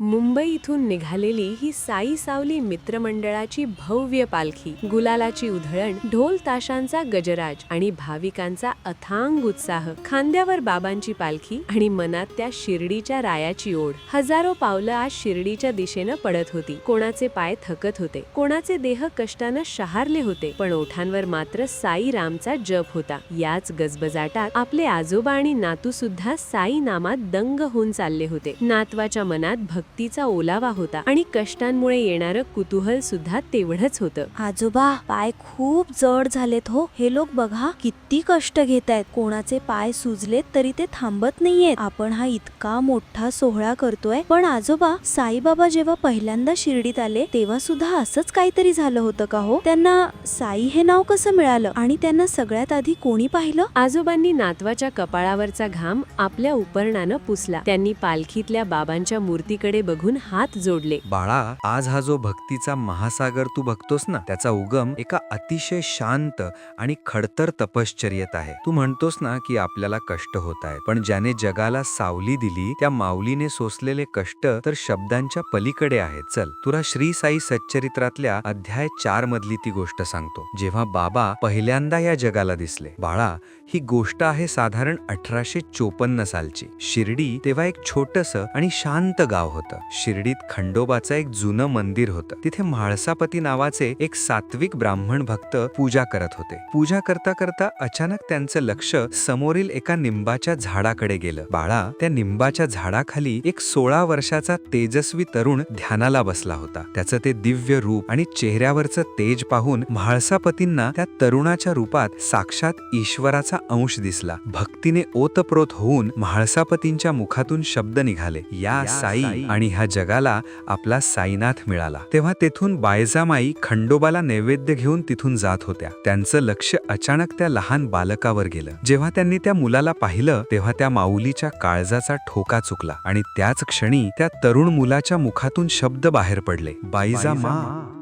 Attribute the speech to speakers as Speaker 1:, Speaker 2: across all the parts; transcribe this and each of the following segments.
Speaker 1: मुंबई इथून निघालेली ही साई सावली मित्रमंडळाची भव्य पालखी गुलालाची उधळण ढोल ताशांचा गजराज आणि भाविकांचा अथांग उत्साह खांद्यावर बाबांची पालखी आणि मनात त्या शिर्डीच्या रायाची ओढ. हजारो पावलं आज शिर्डीच्या दिशेनं पडत होती. कोणाचे पाय थकत होते. कोणाचे देह कष्टानं शहारले होते. पण ओठांवर मात्र साई रामचा जप होता. याच गजबजाटात आपले आजोबा आणि नातू सुद्धा साई नामात दंग होऊन चालले होते. नातवाच्या मनात भक्तीचा ओलावा होता आणि कष्टांमुळे येणारं कुतूहल सुद्धा तेवढंच होतं.
Speaker 2: आजोबा पाय खूप जड झालेत हो. हे लोक बघा किती कष्ट घेत आहेत कोणाचे पाय सुजलेत तरी ते थांबत नाहीयेत. आपण हा इतका मोठा सोहळा करतोय. पण आजोबा साईबाबा जेव्हा पहिल्यांदा शिर्डीत आले तेव्हा सुद्धा असंच काहीतरी झालं होतं का हो? त्यांना साई हे नाव कसं मिळालं? आणि त्यांना सगळ्यात आधी कोणी पाहिलं?
Speaker 1: आजोबांनी नातवाच्या कपाळावरचा घाम आपल्या उपरणानं पुसला. त्यांनी पालखीतल्या बाबांच्या मूर्तीकडे बघून हात जोडले.
Speaker 3: बाळा आज हा जो भक्तीचा महासागर तू बघतोस ना त्याचा उगम एका अतिशय शांत आणि खडतर तपश्चर्येत आहे. तू म्हणतोस ना की आपल्याला कष्ट होत आहेत पण ज्याने जगाला सावली दिली त्या माऊलीने सोसलेले कष्ट तर शब्दांच्या पलीकडे आहेत. चल तुला श्री साई सच्चरित्रातल्या अध्याय चार मधली ती गोष्ट सांगतो. जेव्हा बाबा पहिल्यांदा या जगाला दिसले बाळा ही गोष्ट आहे साधारण अठराशे चोपन्न सालची. शिर्डी तेव्हा एक छोटस आणि शांत गाव होत. शिर्डीत खंडोबाचं एक जुनं मंदिर होतं. तिथे म्हाळसापती नावाचे एक सात्विक ब्राह्मण भक्त पूजा करत होते. पूजा करता करता अचानक त्यांचं लक्ष समोरील एका निंबाच्या झाडाकडे गेलं. बाळा त्या निंबाच्या झाडाखाली एक सोळा वर्षाचा तेजस्वी तरुण ध्यानाला बसला होता. त्याचं ते दिव्य रूप आणि चेहऱ्यावरचं तेज पाहून म्हाळसापतींना त्या तरुणाच्या रूपात साक्षात ईश्वराचा अंश दिसला. भक्तीने ओतप्रोत होऊन म्हाळसापतींच्या मुखातून शब्द निघाले. या साई आणि ह्या जगाला आपला साईनाथ मिळाला. तेव्हा तेथून बायजामाई खंडोबाला नैवेद्य घेऊन तिथून जात होत्या. त्यांचं लक्ष अचानक त्या लहान बालकावर गेलं. जेव्हा त्यांनी त्या मुलाला पाहिलं तेव्हा त्या माऊलीच्या काळजाचा ठोका चुकला आणि त्याच क्षणी त्या तरुण मुलाच्या मुखातून शब्द बाहेर पडले. बाईजामा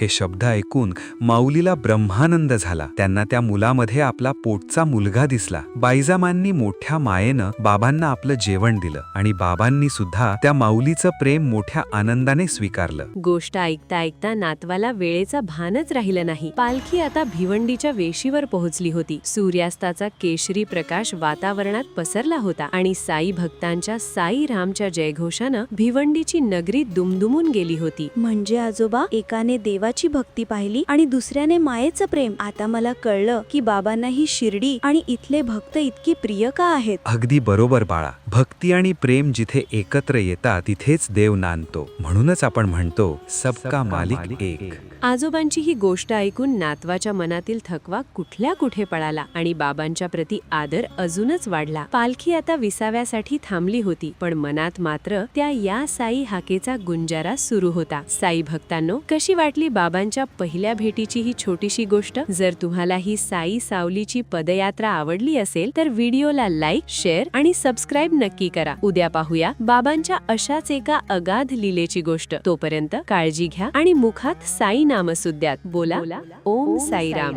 Speaker 3: हे शब्द ऐकून माऊलीला ब्रह्मानंद झाला. त्यांना त्या मुलामध्ये आपला पोटचा मुलगा दिसला. बाईजामांनी मोठ्या मायेनं बाबांना आपलं जेवण दिलं आणि बाबांनी सुद्धा त्या माऊलीचं प्रेम मोठ्या आनंदाने स्वीकारलं.
Speaker 1: गोष्ट ऐकता ऐकता नातवाला वेळेचा भानच राहिलं नाही. पालखी आता भिवंडीच्या वेशीवर पोहोचली होती. सूर्यास्ताचा केशरी प्रकाश वातावरणात पसरला होता आणि साई भक्तांच्या साई रामच्या जयघोषानं भिवंडीची नगरी दुमदुमून गेली होती.
Speaker 2: म्हणजे आजोबा एकाने देवाची भक्ती पाहिली आणि दुसऱ्याने मायेचं प्रेम. आता मला कळलं की बाबांना ही शिर्डी आणि इथले भक्त इतकी प्रिय का आहेत?
Speaker 3: अगदी बरोबर बाळा. भक्ती आणि प्रेम जिथे एकत्र येतात तिथेच देव नांदतो. म्हणूनच आपण म्हणतो सबका मालिक एक.
Speaker 1: आजोबांची ही गोष्ट ऐकून नातवाच्या मनातील थकवा कुठल्या कुठे पळाला आणि बाबांच्या प्रती आदर अजूनच वाढला. पालखी आता विसाव्यासाठी थांबली होती पण मनात मात्र त्या या साई हाकेचा गुंजारा सुरू होता. साई भक्तांनो कशी वाटली बाबांच्या पहिल्या भेटीची ही छोटीशी गोष्ट. जर तुम्हाला ही साई सावलीची पदयात्रा आवडली असेल तर व्हिडिओला लाईक शेअर आणि सबस्क्राईब नक्की करा. उद्या पाहूया बाबांच्या अशाच एका अगाध लिलेची गोष्ट. तोपर्यंत काळजी घ्या आणि मुखात साई नामसुद्यात बोला. ओम साईराम.